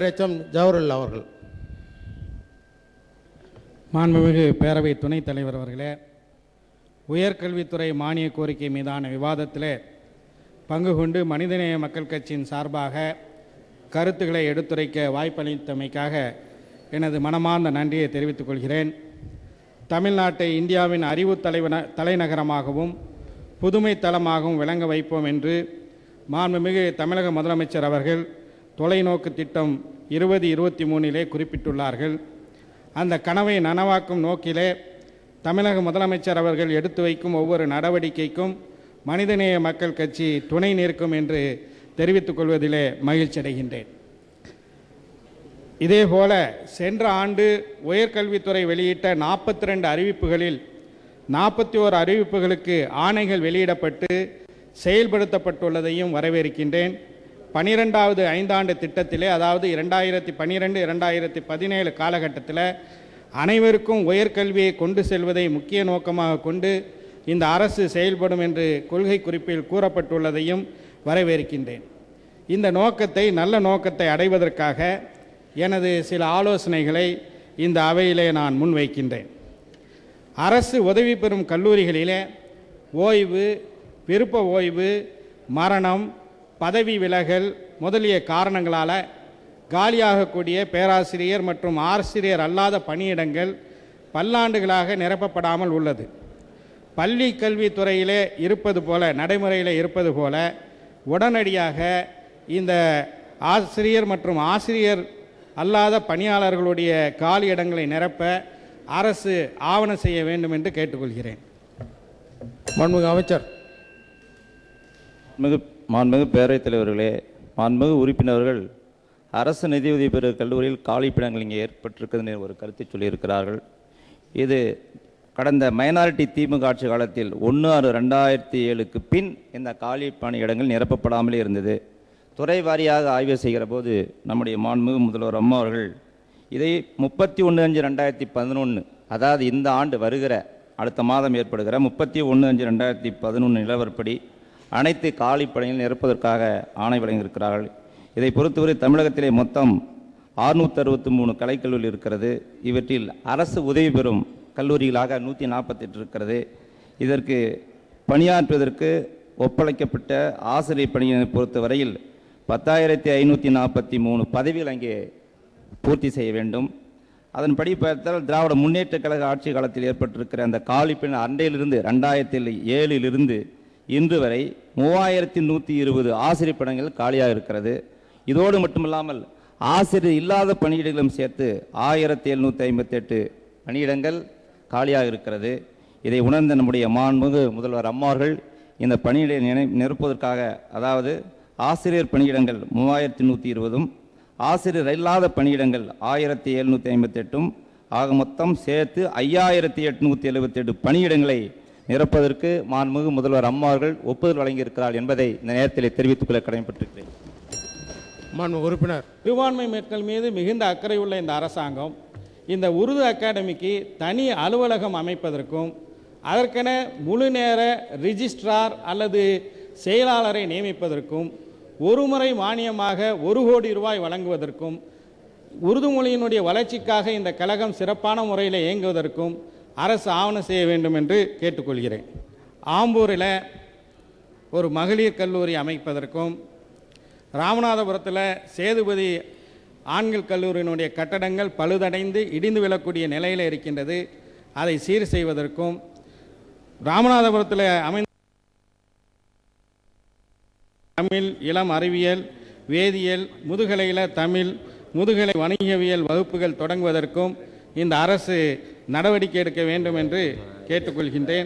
HM Jawaharlal அவர்கள். மாண்புமிகு பேரவை துணைத் தலைவர் அவர்களே உயர்கல்வித்துறை மானிய கோரிக்கை மீதான விவாதத்தில் பங்கு கொண்டு மனிதநேய மக்கள் கட்சியின் சார்பாக கருத்துக்களை எடுத்துரைக்க வாய்ப்பளித்தமைக்காக எனது மனமார்ந்த நன்றியை தெரிவித்துக் கொள்கிறேன். தமிழ்நாட்டை இந்தியாவின் அறிவு தலைவன தலைநகரமாகவும் புதுமை தளமாகவும் விளங்க வைப்போம் என்று மாண்புமிகு தமிழக முதலமைச்சர் அவர்கள் தொலைநோக்கு திட்டம் இருபது இருபத்தி மூணிலே குறிப்பிட்டுள்ளார்கள். அந்த கனவை நனவாக்கும் நோக்கிலே தமிழக முதலமைச்சர் அவர்கள் எடுத்து வைக்கும் ஒவ்வொரு நடவடிக்கைக்கும் மனிதநேய மக்கள் கட்சி துணை நிற்கும் என்று தெரிவித்துக் கொள்வதிலே மகிழ்ச்சி அடைகின்றேன். இதேபோல சென்ற ஆண்டு உயர்கல்வித்துறை வெளியிட்ட நாற்பத்தி ரெண்டு அறிவிப்புகளில் நாற்பத்தி ஓரு அறிவிப்புகளுக்கு ஆணைகள் வெளியிடப்பட்டு செயல்படுத்தப்பட்டுள்ளதையும் வரவேற்கின்றேன். பனிரெண்டாவது ஐந்தாண்டு திட்டத்திலே அதாவது இரண்டாயிரத்தி பன்னிரெண்டு இரண்டாயிரத்தி பதினேழு காலகட்டத்தில் அனைவருக்கும் உயர்கல்வியை கொண்டு செல்வதை முக்கிய நோக்கமாக கொண்டு இந்த அரசு செயல்படும் என்று கொள்கை குறிப்பில் கூறப்பட்டுள்ளதையும் வரவேற்கின்றேன். இந்த நோக்கத்தை நல்ல நோக்கத்தை அடைவதற்காக எனது சில ஆலோசனைகளை இந்த அவையிலே நான் முன்வைக்கின்றேன். அரசு உதவி பெறும் கல்லூரிகளிலே ஓய்வு விருப்ப ஓய்வு மரணம் பதவி விலகல் முதலிய காரணங்களால் காலியாகக்கூடிய பேராசிரியர் மற்றும் ஆசிரியர் அல்லாத பணியிடங்கள் பல்லாண்டுகளாக நிரப்பப்படாமல் உள்ளது. பள்ளி கல்வித்துறையிலே இருப்பது போல நடைமுறையில் இருப்பது போல உடனடியாக இந்த ஆசிரியர் மற்றும் ஆசிரியர் அல்லாத பணியாளர்களுடைய காலி இடங்களை நிரப்ப அரசு ஆவணம் செய்ய வேண்டும் என்று கேட்டுக்கொள்கிறேன். மன்முக அமைச்சர். மாண்புமிகு மாண்புமிகு பேரவைத் தலைவர்களே மாண்புமிகு உறுப்பினர்கள் அரசு நிதியுதவி பெறும் கல்லூரியில் காலிப்பிடங்கள் இங்கே ஏற்பட்டிருக்கிறது ஒரு கருத்தை சொல்லியிருக்கிறார்கள். இது கடந்த மைனாரிட்டி திமுக ஆட்சி காலத்தில் ஒன்று ஆறு ரெண்டாயிரத்தி ஏழுக்கு பின் இந்த காலி பணியிடங்கள் நிரப்பப்படாமலே இருந்தது. துறை வாரியாக ஆய்வு செய்கிற போது நம்முடைய மாண்புமிகு முதல்வர் அம்மா அவர்கள் இதை முப்பத்தி ஒன்று அஞ்சு ரெண்டாயிரத்தி பதினொன்று அதாவது இந்த ஆண்டு வருகிற அடுத்த மாதம் ஏற்படுகிற முப்பத்தி ஒன்று அஞ்சு ரெண்டாயிரத்தி பதினொன்று நிலவரப்படி அனைத்து காலிப்படையில் நிரப்பதற்காக ஆணை வழங்கியிருக்கிறார்கள். இதை பொறுத்தவரை தமிழகத்திலே மொத்தம் அறுநூற்றி அறுபத்தி மூணு கலைக்கல்லூரி இருக்கிறது. இவற்றில் அரசு உதவி பெறும் கல்லூரிகளாக நூற்றி நாற்பத்தெட்டு இருக்கிறது. இதற்கு பணியாற்றுவதற்கு ஒப்படைக்கப்பட்ட ஆசிரியர் பணியினை பொறுத்தவரையில் பத்தாயிரத்தி ஐநூற்றி நாற்பத்தி மூணு பதவிகள் அங்கே பூர்த்தி செய்ய வேண்டும். அதன்படி பார்த்தால் திராவிட முன்னேற்ற கழக ஆட்சி காலத்தில் ஏற்பட்டிருக்கிற அந்த காலிப்பின் அண்டையிலிருந்து ரெண்டாயிரத்தி ஏழிலிருந்து இன்று வரை மூவாயிரத்தி நூற்றி இருபது ஆசிரியர் படங்கள் காலியாக இருக்கிறது. இதோடு மட்டுமில்லாமல் ஆசிரியர் இல்லாத பணியிடங்களும் சேர்த்து ஆயிரத்தி எழுநூற்றி ஐம்பத்தெட்டு பணியிடங்கள் காலியாக இருக்கிறது. இதை உணர்ந்த நம்முடைய மாண்புமிகு முதல்வர் அம்மார்கள் இந்த பணியிடை நினை நிரப்புவதற்காக அதாவது ஆசிரியர் பணியிடங்கள் மூவாயிரத்தி நூற்றி இருபதும் ஆசிரியர் இல்லாத பணியிடங்கள் ஆயிரத்தி எழுநூற்றி ஐம்பத்தெட்டும் ஆக மொத்தம் சேர்த்து ஐயாயிரத்தி எட்நூற்றி எழுபத்தெட்டு பணியிடங்களை நிரப்பதற்கு மாண்புமிகு முதல்வர் அம்மார்கள் ஒப்புதல் வழங்கியிருக்கிறார் என்பதை இந்த நேரத்தில் தெரிவித்துக் கொள்ள கடமைப்பட்டிருக்கிறேன் உறுப்பினர் சிறுபான்மை மக்கள் மீது மிகுந்த அக்கறை உள்ள இந்த அரசாங்கம் இந்த உருது அகாடமிக்கு தனி அலுவலகம் அமைப்பதற்கும் அதற்கென முழு நேர ரிஜிஸ்ட்ரார் அல்லது செயலாளரை நியமிப்பதற்கும் ஒரு முறை மானியமாக ஒரு கோடி ரூபாய் வழங்குவதற்கும் உருது மொழியினுடைய வளர்ச்சிக்காக இந்த கழகம் சிறப்பான முறையில் இயங்குவதற்கும் அரசு ஆவணம் செய்ய வேண்டும் என்று கேட்டுக்கொள்கிறேன். ஆம்பூரில் ஒரு மகளிர் கல்லூரி அமைப்பதற்கும் ராமநாதபுரத்தில் சேதுபதி ஆண்கள் கல்லூரியினுடைய கட்டடங்கள் பழுதடைந்து இடிந்து விழக்கூடிய நிலையில் இருக்கின்றது. அதை சீர் செய்வதற்கும் ராமநாதபுரத்தில் அமைந்த தமிழ் இளம் அறிவியல் வேதியியல் முதுகலையில் தமிழ் முதுகலை வணிகவியல் வகுப்புகள் தொடங்குவதற்கும் இந்த அரசு நடவடிக்கை எடுக்க வேண்டும் என்று கேட்டுக்கொள்கின்றேன்.